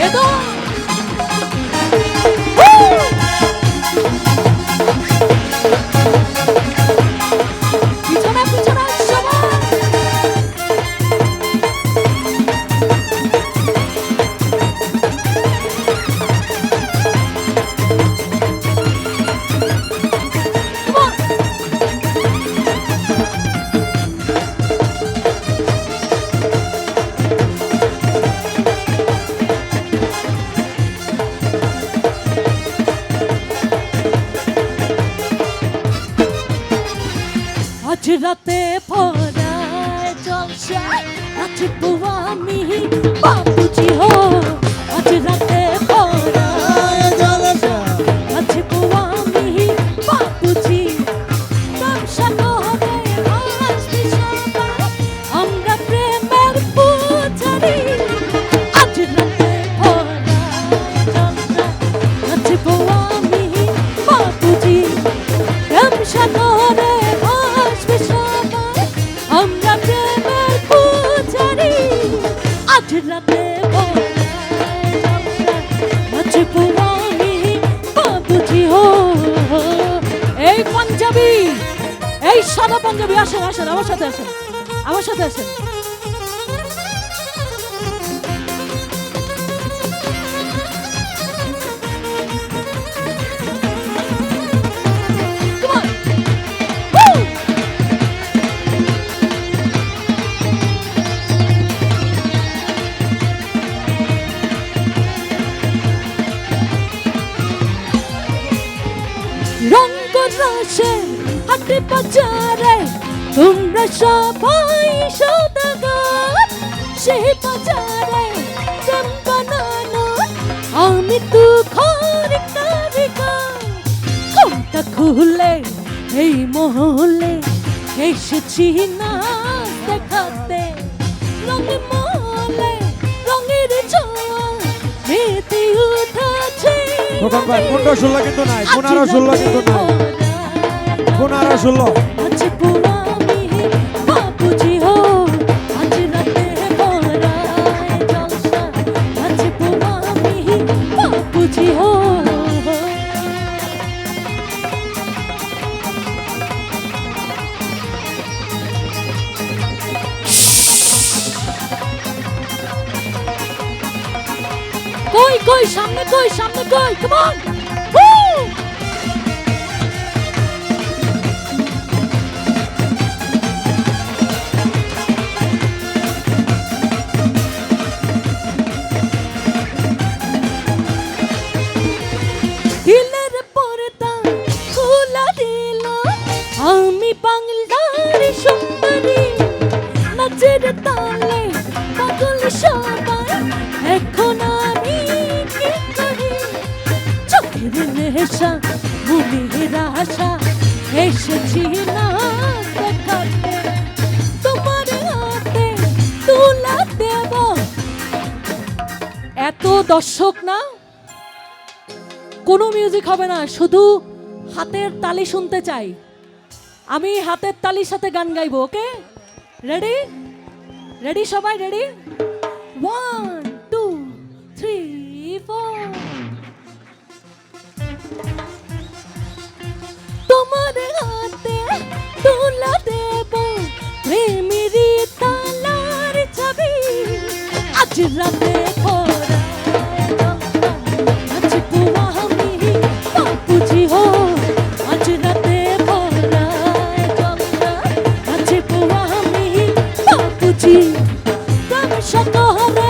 越多。রাতে পড়ায় জলসা নাচবো আমি বাবুজি হো। আজ রাতে পড়ায় জলসা নাচবো আমি পাঞ্জাবি এই সাদা পাঞ্জাবি আসেন আসেন আমার সাথে আসেন আমার সাথে আসেন। রসে হাটে বাজারে তোমরা সবাই সদাগর সেই বাজারে বানানো। আমি তো কারিগর। কোনটা খুলে এই মহলে এসেছি না দেখাতে। রঙে মহলে, রঙের ছোঁয়া মেতে উঠেছে। ভাই পনেরো ষোলো কিন্তু নাই, পনেরো ষোলো কিন্তু নাই। বাপুজি হো কই কই সামনে কই সামনে কই কাম অন বাংলার সুন্দরী, নাচের তালে পাগল সবাই। এখন আমি চোখের নেশা, মনের আশা, এসেছি না এত দর্শক না? কোনো মিউজিক হবে না, শুধু হাতের তালি শুনতে চাই। আমি হাতের তালির সাথে গান গাইবো ওকে রেডি রেডি সবাই রেডি ওয়ান সন্দেহ